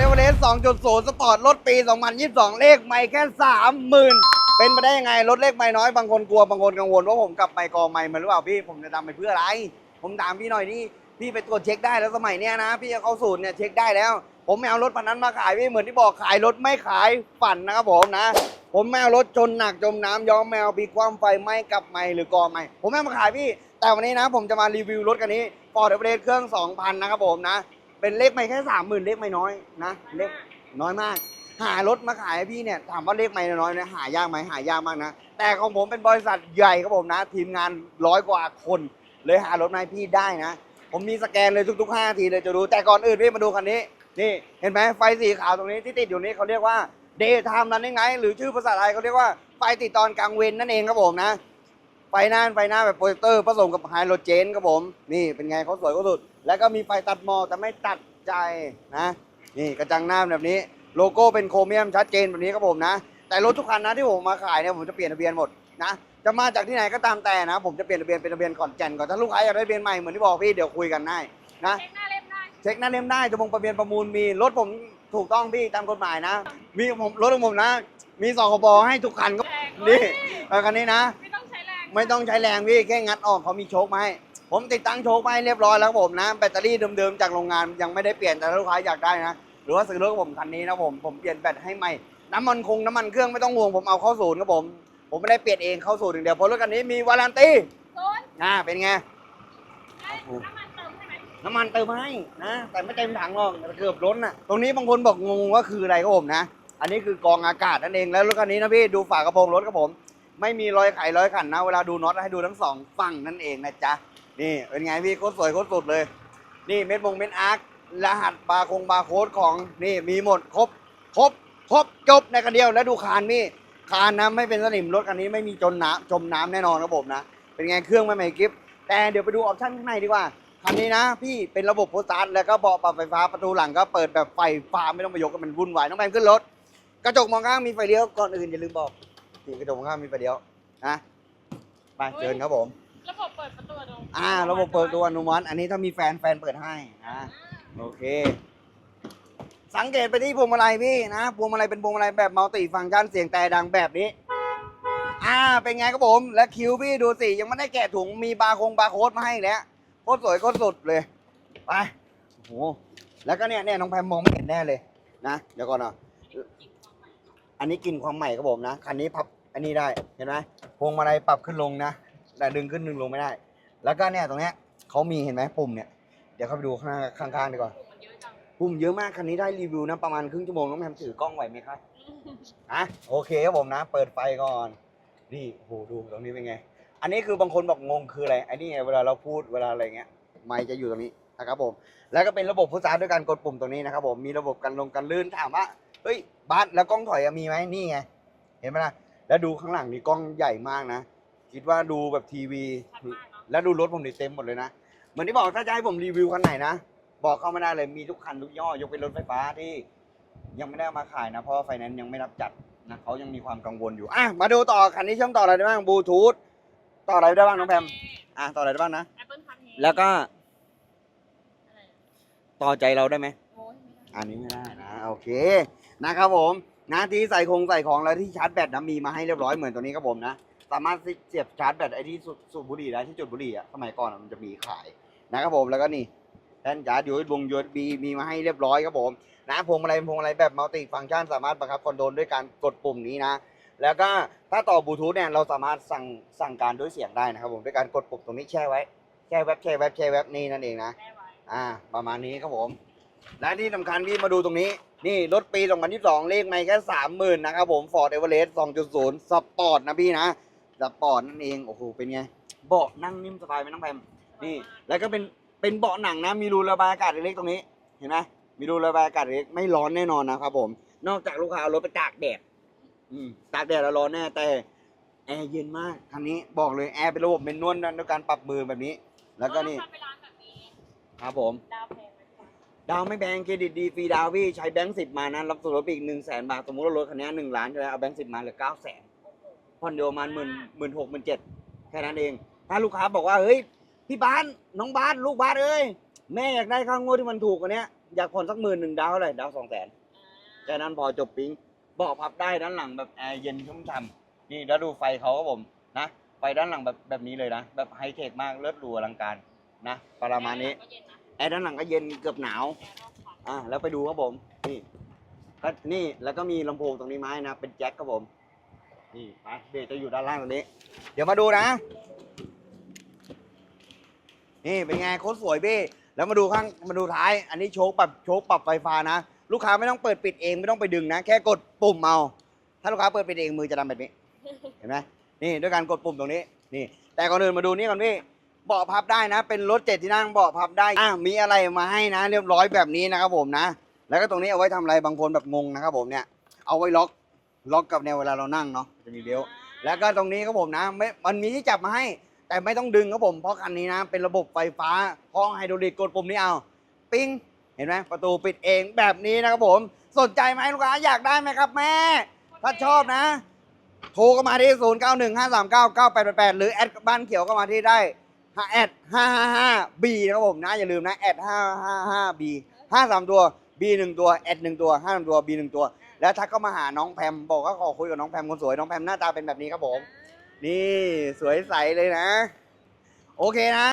เอเวอเรสต์2.0 สปอร์ตรถปี 2022 เลขไม่แค่ 30,000 เป็นไปได้ยังไง รถเลขไม่น้อย บางคนกลัว บางคนกังวลว่าผมกลับไปกองไม่มาหรือเปล่าพี่ ผมจะทำไปเพื่ออะไร ผมถามพี่หน่อยนี่พี่ไปตรวจเช็คได้แล้วสมัยเนี้ยนะ พี่เข้าศูนย์เนี่ยเช็คได้แล้ว ผมไม่เอารถพันนั้นมาขายพี่เหมือนที่บอกขายรถไม่ขายฝันนะครับผมนะ ผมไม่เอารถจนหนักจมน้ำย้อมแมวปีความไฟไหม้กลับไม่หรือกอไม่ผมไม่เอามาขายพี่ แต่วันนี้นะ ผมจะมารีวิวรถคันนี้ฟอร์ดเอเวอเรสต์เครื่อง 2,000 นะครับผมนะ เป็นเลขไม่แค่30,000เลขไม่น้อยนะเลขน้อยมาก หารถมาขายให้พี่เนี่ยถามว่าเลขไม่น้อยเนี่ยหายากไหมหายากมากนะแต่ของผมเป็นบริษัทใหญ่ครับผมนะ ทีมงานร้อยกว่าคน เลยหารถมาให้พี่ได้นะ ผมมีสแกนเลยทุกๆ5ทีเลยจะรู้แต่ก่อนอื่นพี่มาดูคันนี้ นี่เห็นไหมไฟสีขาวตรงนี้ที่ติดอยู่นี้เขาเรียกว่า daytime running light หรือชื่อภาษาไทยเขาเรียกว่าไฟติดตอนกลางเวนนั่นเองครับผมนะไฟหน้าไฟหน้าแบบโปรเจคเตอร์ผสมกับไฮโดรเจนครับผม นี่เป็นไงเขาสวยก็สุด แล้วก็มีไฟตัดหมอกแต่ไม่ตัดใจนะนี่กระจังหน้าแบบนี้โลโก้เป็นโครเมียมชัดเจนแบบนี้ครับผมนะ แต่รถทุกคันนะที่ผมมาขายเนี่ยผมจะเปลี่ยนทะเบียนหมดนะจะมาจากที่ไหนก็ตามแต่นะ ผมจะเปลี่ยนทะเบียนเป็นทะเบียนก่อนแก่นก่อนถ้าลูกค้าอยากได้ทะเบียนใหม่เหมือนที่บอกพี่เดี๋ยวคุยกันได้นะเช็คหน้าเล่มได้เช็คหน้าเล่มได้จะมงประเบียนประมูลมีรถผมถูกต้องพี่ตามกฎหมายนะ มีผมรถของผมนะ มีสคบให้ทุกคันก็แรงนี่เออคันนี้นะ ไม่ต้องใช้แรงไม่ต้องใช้แรงพี่แค่งัดออกเขามีโชคมาให้ ผมติดตั้งโชคมาให้เรียบร้อยแล้วครับผมนะ แบตเตอรี่เดิมๆจากโรงงานยังไม่ได้เปลี่ยนแต่ถ้าลูกค้าอยากได้นะ หรือว่าซื้อรถกับผมคันนี้นะผมผมเปลี่ยนแบตให้ใหม่น้ำมันคงน้ำมันเครื่องไม่ต้องห่วงผมเอาเข้าศูนย์ครับผม ผมไม่ได้เปลี่ยนเองเข้าศูนย์อย่างเดียวเพราะรถคันนี้มีวารันตีโซนอ่าเป็นไง ได้น้ำมันเติมให้ไหมน้ำมันเติมให้นะ แต่ไม่เต็มถังหรอกเกือบล้นอะตรงนี้บางคนบอกงงว่าคืออะไรครับผมนะ อันนี้คือกรองอากาศนั่นเองแล้วรถคันนี้นะพี่ดูฝากระโปรงรถครับผม ไม่มีรอยไขรอยขันนะ เวลาดูน็อตให้ดูทั้งสองฝั่งนั่นเองนะจ๊ะ นี่เป็นไงพี่โคตรสวยโคตรสุดเลย นี่เม็ดมงเม็ดอาร์ครหัสบาร์คงบาร์โค้ดของนี่มีหมดครบครบครบจบในคันเดียวแล้วดูคานพี่คานนะไม่เป็นสนิมรถคันนี้ไม่มีจมน้ำจมน้ำแน่นอนครับผมนะ เป็นไงเครื่องไม่ใหม่กิฟแต่เดี๋ยวไปดูออปชั่นข้างในดีกว่าคันนี้นะพี่เป็นระบบโพสตาร์แล้วก็เบาะปรับไฟฟ้าประตูหลังก็เปิดแบบไฟฟ้าไม่ต้องไปยกกันมันวุ่นวายน้องแพมขึ้นรถกระจกมองข้างมีไฟเลี้ยวก่อนอื่นอย่าลืมบอกนี่กระจกมองข้างมีไฟเลี้ยวนะไปเชิญครับผม ระบบเปิดประตูอัตโนมัติอ่า ระบบเปิดตัวอนุมัติ อันนี้ถ้ามีแฟนแฟนเปิดให้นะโอเค สังเกตไปที่พวงมาลัยพี่นะพวงมาลัยเป็นพวงมาลัยแบบมัลติฟังก์ชันเสียงแต่ดังแบบนี้ อ่า เป็นไงครับผม และคิวพี่ดูสิ ยังไม่ได้แกะถุงมีบาร์คงบาร์โค้ดมาให้แล้วโคตรสวยโคตรสุดเลย ไปโอ้โหแล้วก็เนี่ยเนี่ยน้องแพมมองไม่เห็นแน่เลยนะเดี๋ยวก่อนอะอันนี้กินความใหม่ครับผมนะคันนี้พับอันนี้ได้เห็นไหมพวงมาลัยปรับขึ้นลงนะ แต่ดึงขึ้นดึงลงไม่ได้ แล้วก็เนี่ยตรงเนี้ยเขามีเห็นไหมปุ่มเนี่ย เดี๋ยวเข้าไปดูข้างข้างๆดีกว่า ปุ่มเยอะมากคันนี้ได้รีวิวนะประมาณครึ่งชั่วโมงน้องแพมถือกล้องไหวไหมครับอะโอเคครับผมนะ เปิดไฟก่อน นี่โอ้โหดูตรงนี้เป็นไง อันนี้คือบางคนบอกงงคืออะไรไอ้นี่ไงเวลาเราพูดเวลาอะไรเงี้ยไมค์จะอยู่ตรงนี้นะครับผม แล้วก็เป็นระบบพุทธาด้วยการกดปุ่มตรงนี้นะครับผม มีระบบกันลงกันลื่นถามว่า เฮ้ยบัสแล้วกล้องถอยมีไหมนี่ไง เห็นไหมล่ะ แล้วดูข้างหลังนี่กล้องใหญ่มากนะ คิดว่าดูแบบทีวีชัดมากเนาะแล้วดูรถผมนี่เต็มหมดเลยนะ เหมือนที่บอกถ้าจะให้ผมรีวิวคันไหนนะ บอกเข้ามาได้เลยมีทุกคันทุกย่อยกเป็นรถไฟฟ้าที่ยังไม่ได้เอามาขายนะ เพราะไฟแนนซ์ยังไม่รับจัดนะเขายังมีความกังวลอยู่อะมาดูต่อคันนี้เชื่อมต่ออะไรได้บ้างบลูทูธต่ออะไรได้บ้างน้องแพมอะต่ออะไรได้บ้างนะแอปเปิลคันเฮแล้วก็อะไรต่อใจเราได้ไหมโอ้ยไม่ได้อันนี้ไม่ได้นะโอเคนะครับผมนะที่ใส่คงใส่ของแล้วที่ชาร์จแบตนะมีมาให้เรียบร้อยเหมือนตัวนี้ครับผมนะ สามารถเสียบชาร์จแบตไอ้ที่สูบสูบบุหรี่ได้ที่จุดบุหรี่อะสมัยก่อนอะมันจะมีขายนะครับผมแล้วก็นี่แท่นชาร์จยูเอสบงยูเอสบีมีมาให้เรียบร้อยครับผมนะพวงมาลัยพวงมาลัยแบบมัลติฟังก์ชันสามารถบังคับคอนโทรลด้วยการกดปุ่มนี้นะ แล้วก็ถ้าต่อบลูทูธเนี่ยเราสามารถสั่งสั่งการด้วยเสียงได้นะครับผมด้วยการกดปุ่มตรงนี้แช่ไว้แช่แวบแช่แวบแช่แวบนี่นั่นเองนะแม่ไว้อ่าประมาณนี้ครับผม และที่สำคัญที่มาดูตรงนี้ นี่รถปี 2022 เลขไม่แค่ 30,000 นะครับผม Ford Everest 2.0สปอร์ตนะพี่นะ สปอร์ตนั่นเองโอ้โหเป็นไงเบาะนั่งนิ่มสบายไหมน้องแพมนี่ แล้วก็เป็นเป็นเบาะหนังนะ มีรูระบายอากาศเล็กๆตรงนี้ เห็นไหมมีรูระบายอากาศเล็กไม่ร้อนแน่นอนนะครับผม นอกจากลูกค้าเอารถไปตากแดดอืมตากแดดแล้วร้อนแน่แต่แอร์เย็นมากคันนี้บอกเลยแอร์เป็นระบบเมนนวลนะด้วยการปรับมือแบบนี้ แล้วก็นี่รถราคาไปร้านแบบนี้ครับผม ดาวแพงไหมคะดาวไม่แบงเครดิตดีฟรีดาวพี่ใช้แบงค์สิบมานะรับส่วนลดไปอีกหนึ่งแสนบาทสมมติว่ารถคันนี้หนึ่งล้านใช่ไหมเอาแบงค์สิบมาเหลือเก้าแสนโอ้โห ผ่อนเดียวประมาณหมื่นหมื่นหกหมื่นเจ็ดแค่นั้นเอง ถ้าลูกค้าบอกว่าเฮ้ยพี่บ้านน้องบ้านลูกบ้านเอ้ยแม่อยากได้ค่างวดที่มันถูกกว่านี้อยากผ่อนสักหมื่นหนึ่งดาวเท่าไหร่ดาวสองแสนอ่าแค่นั้นพอจบปิ๊งเบาะพับได้ด้านหลังแบบแอร์เย็นชุ่มฉ่ำนี่แล้วดูไฟเขาครับผมนะไฟด้านหลังแบบแบบนี้เลยนะ แบบไฮเทคมากเลิศหรูอลังการนะประมาณนี้ก็เย็นนะแอร์ด้านหลังก็เย็นเกือบหนาวแอร์รอบคันอะแล้วไปดูครับผมนี่ก็นี่แล้วก็มีลำโพงตรงนี้ไม้นะเป็นแจ็คครับผม นี่ไปเบสจะอยู่ด้านล่างตรงนี้ เดี๋ยวมาดูนะ นี่เป็นไงโคตรสวยเบ้แล้วมาดูข้างมาดูท้าย อันนี้โชคปรับโชคปรับไฟฟ้านะ ลูกค้าไม่ต้องเปิดปิดเองไม่ต้องไปดึงนะ แค่กดปุ่มเอา ถ้าลูกค้าเปิดปิดเองมือจะดำแบบนี้ เห็นไหมนี่ด้วยการกดปุ่มตรงนี้ นี่ แต่ก่อนอื่นมาดูนี่ก่อนพี่เบาะพับได้นะ เป็นรถเจ็ดที่นั่งเบาะพับได้อะมีอะไรมาให้นะ เรียบร้อยแบบนี้นะครับผมนะ แล้วก็ตรงนี้เอาไว้ทำอะไรบางคนแบบงงนะครับผมเนี่ย เอาไว้ล็อก ล็อกกับเนี่ยเวลาเรานั่งเนาะจะมีเบลต์แล้วก็ตรงนี้ครับผมนะไม่มันมีที่จับมาให้ แต่ไม่ต้องดึงครับผม เพราะคันนี้นะ เป็นระบบไฟฟ้าห้องไฮดรอลิกกดปุ่มนี้เอา ปิ้ง เห็นไหมประตูปิดเองแบบนี้นะครับผม สนใจไหมลูกค้าอยากได้ไหมครับแม่ ถ้าชอบนะ โทรเข้ามาที่ 0 9 1 5 3 9 9 8 8 8 หรือแอดบ้านเขียวก็มาที่ได้แอด555 B นะครับผมนะ อย่าลืมนะแอด555 B 53 ตัว B 1ตัวแอด1ตัว5ตัว B 1ตัว แล้วทักเข้ามาหาน้องแพมบอกว่าขอคุยกับน้องแพมคนสวยน้องแพมหน้าตาเป็นแบบนี้ครับผม นี่สวยใสเลยนะ โอเคนะ